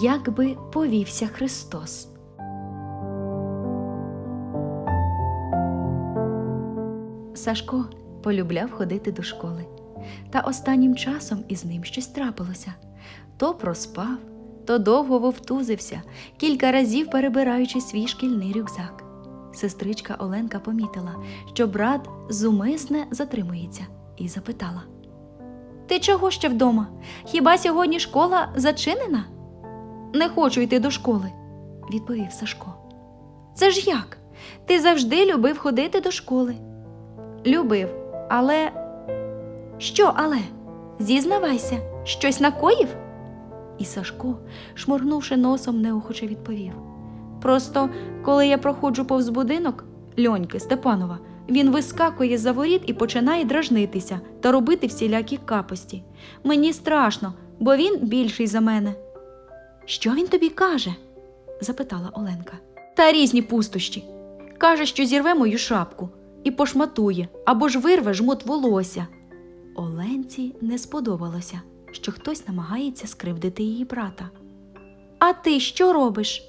Як би повівся Христос. Сашко полюбляв ходити до школи. Та останнім часом із ним щось трапилося. То проспав, то довго вовтузився, кілька разів перебираючи свій шкільний рюкзак. Сестричка Оленка помітила, що брат зумисне затримується, і запитала: Ти чого ще вдома? Хіба сьогодні школа зачинена? Не хочу йти до школи, відповів Сашко. Це ж як? Ти завжди любив ходити до школи. Любив, але. Що, але? Зізнавайся, щось накоїв? І Сашко, шморгнувши носом, неохоче відповів. Просто, коли я проходжу повз будинок льоньки Степанова, він вискакує за воріт і починає дражнитися та робити всілякі капості. Мені страшно, бо він більший за мене. Що він тобі каже? запитала Оленка. Та різні пустощі. Каже, що зірве мою шапку і пошматує або ж вирве жмут волосся. Оленці не сподобалося, що хтось намагається скривдити її брата. А ти що робиш?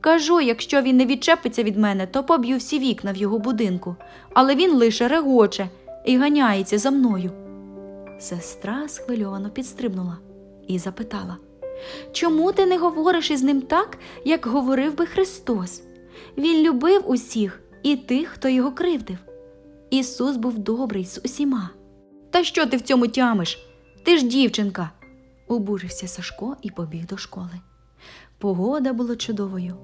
Кажу, якщо він не відчепиться від мене, то поб'ю всі вікна в його будинку, але він лише регоче і ганяється за мною. Сестра схвильовано підстрибнула і запитала Чому ти не говориш із ним так, як говорив би Христос? Він любив усіх і тих, хто його кривдив. Ісус був добрий з усіма. Та що ти в цьому тямиш? Ти ж дівчинка. обурився Сашко і побіг до школи. Погода була чудовою.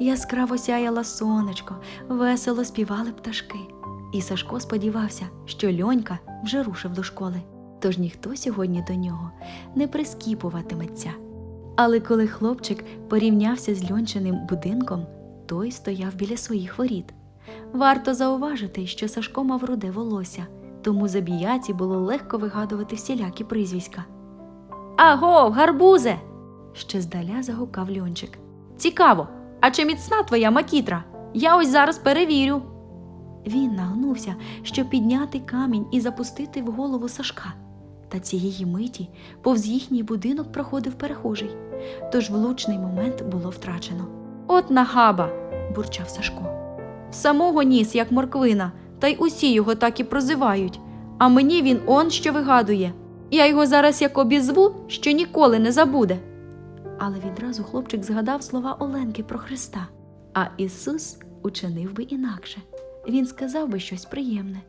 Яскраво сяяло сонечко, весело співали пташки. І Сашко сподівався, що льонька вже рушив до школи, тож ніхто сьогодні до нього не прискіпуватиметься. Але коли хлопчик порівнявся з льончиним будинком, той стояв біля своїх воріт. Варто зауважити, що Сашко мав руде волосся, тому забіяці було легко вигадувати всілякі прізвиська. Аго, гарбузе! ще здаля загукав льончик. Цікаво, а чи міцна твоя макітра? Я ось зараз перевірю. Він нагнувся, щоб підняти камінь і запустити в голову Сашка. Та цієї миті повз їхній будинок проходив перехожий, тож влучний момент було втрачено. От нахаба, бурчав Сашко. В самого ніс, як морквина, та й усі його так і прозивають. А мені він он що вигадує. Я його зараз як обізву, що ніколи не забуде. Але відразу хлопчик згадав слова Оленки про Христа. А Ісус учинив би інакше. Він сказав би щось приємне.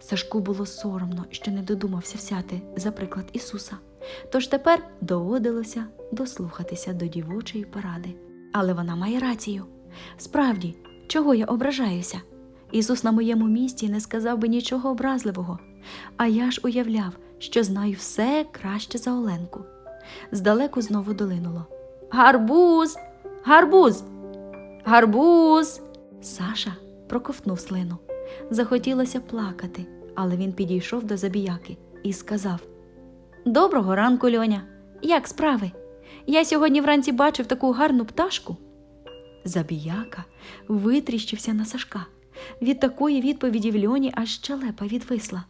Сашку було соромно, що не додумався взяти за приклад Ісуса. Тож тепер доводилося дослухатися до дівочої поради. Але вона має рацію. Справді, чого я ображаюся? Ісус на моєму місці не сказав би нічого образливого, а я ж уявляв, що знаю все краще за Оленку. Здалеку знову долинуло. Гарбуз! Гарбуз! Гарбуз! Саша проковтнув слину. Захотілося плакати, але він підійшов до забіяки і сказав: Доброго ранку, льоня. Як справи? Я сьогодні вранці бачив таку гарну пташку. Забіяка витріщився на Сашка. Від такої відповіді в льоні аж щелепа відвисла.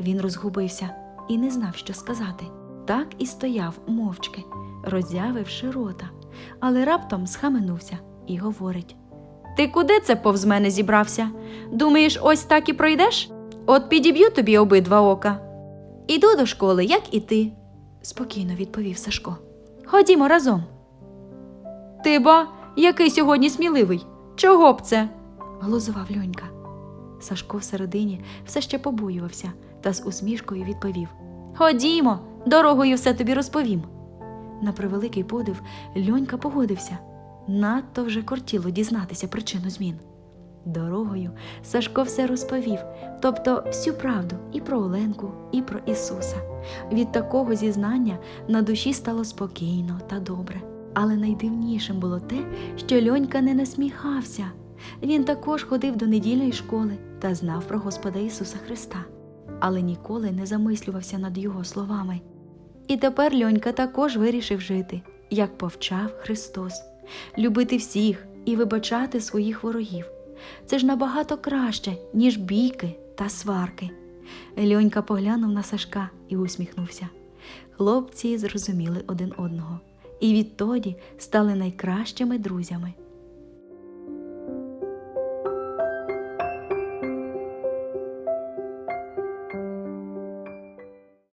Він розгубився і не знав, що сказати. Так і стояв мовчки, роззявивши рота, але раптом схаменувся і говорить: Ти куди це повз мене зібрався? Думаєш, ось так і пройдеш? От підіб'ю тобі обидва ока. Іду до школи, як і ти, спокійно відповів Сашко. Ходімо разом. Ти ба, який сьогодні сміливий? Чого б це? глузував льонька. Сашко всередині все ще побоювався та з усмішкою відповів: Ходімо, дорогою все тобі розповім. На превеликий подив льонька погодився. Надто вже кортіло дізнатися причину змін. Дорогою Сашко все розповів, тобто всю правду і про Оленку, і про Ісуса. Від такого зізнання на душі стало спокійно та добре. Але найдивнішим було те, що льонька не насміхався. Він також ходив до недільної школи та знав про Господа Ісуса Христа, але ніколи не замислювався над його словами. І тепер льонька також вирішив жити, як повчав Христос, любити всіх і вибачати своїх ворогів. Це ж набагато краще, ніж бійки та сварки. Льонька поглянув на Сашка і усміхнувся. Хлопці зрозуміли один одного і відтоді стали найкращими друзями.